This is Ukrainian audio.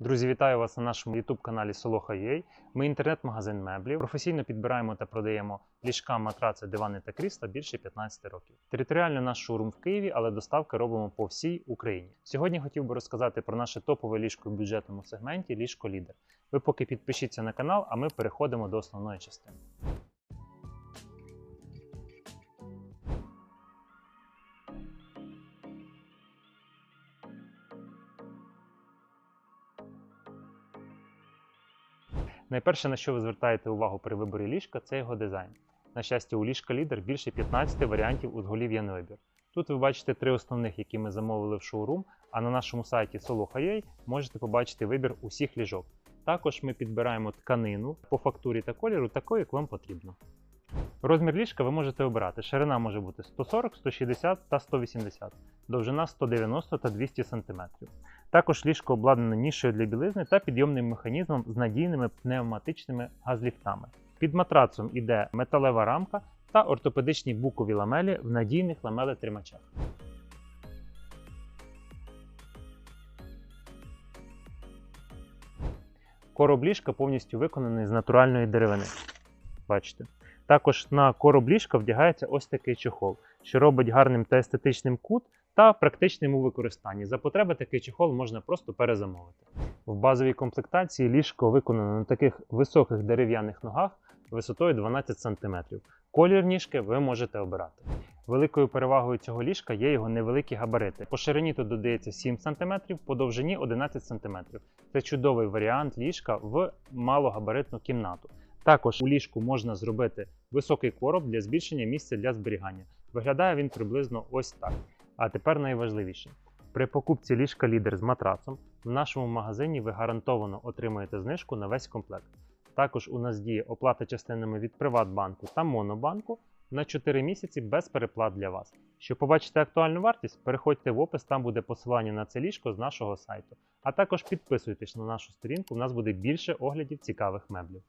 Друзі, вітаю вас на нашому youtube каналі Soloha.ua. Ми інтернет-магазин меблів. Професійно підбираємо та продаємо ліжка, матраци, дивани та крісла більше 15 років. Територіально наш шоурум в Києві, але доставки робимо по всій Україні. Сьогодні хотів би розказати про наше топове ліжко в бюджетному сегменті ліжко лідер. Ви поки підпишіться на канал, а ми переходимо до основної частини. Найперше, на що ви звертаєте увагу при виборі ліжка, це його дизайн. На щастя, у ліжка лідер більше 15 варіантів узголів'я на вибір. Тут ви бачите три основних, які ми замовили в шоурум, а на нашому сайті Solo.ua можете побачити вибір усіх ліжок. Також ми підбираємо тканину по фактурі та кольору, такою, як вам потрібно. Розмір ліжка ви можете обирати. Ширина може бути 140, 160 та 180, довжина 190 та 200 см. Також ліжко обладнане нішею для білизни та підйомним механізмом з надійними пневматичними газліфтами. Під матрацом іде металева рамка та ортопедичні букові ламелі в надійних ламелетримачах. Короб ліжка повністю виконаний з натуральної деревини. Бачите. Також на короб ліжка вдягається ось такий чохол, що робить гарним та естетичним кут та практичним у використанні. За потреби такий чохол можна просто перезамовити. В базовій комплектації ліжко виконано на таких високих дерев'яних ногах висотою 12 см. Колір ніжки ви можете обирати. Великою перевагою цього ліжка є його невеликі габарити. По ширині тут додається 7 см, по довжині 11 см. Це чудовий варіант ліжка в малогабаритну кімнату. Також у ліжку можна зробити високий короб для збільшення місця для зберігання. Виглядає він приблизно ось так. А тепер найважливіше. При покупці ліжка лідер з матрацом в нашому магазині ви гарантовано отримаєте знижку на весь комплект. Також у нас діє оплата частинами від Приватбанку та Монобанку на 4 місяці без переплат для вас. Щоб побачити актуальну вартість, переходьте в опис, там буде посилання на це ліжко з нашого сайту. А також підписуйтесь на нашу сторінку, у нас буде більше оглядів цікавих меблів.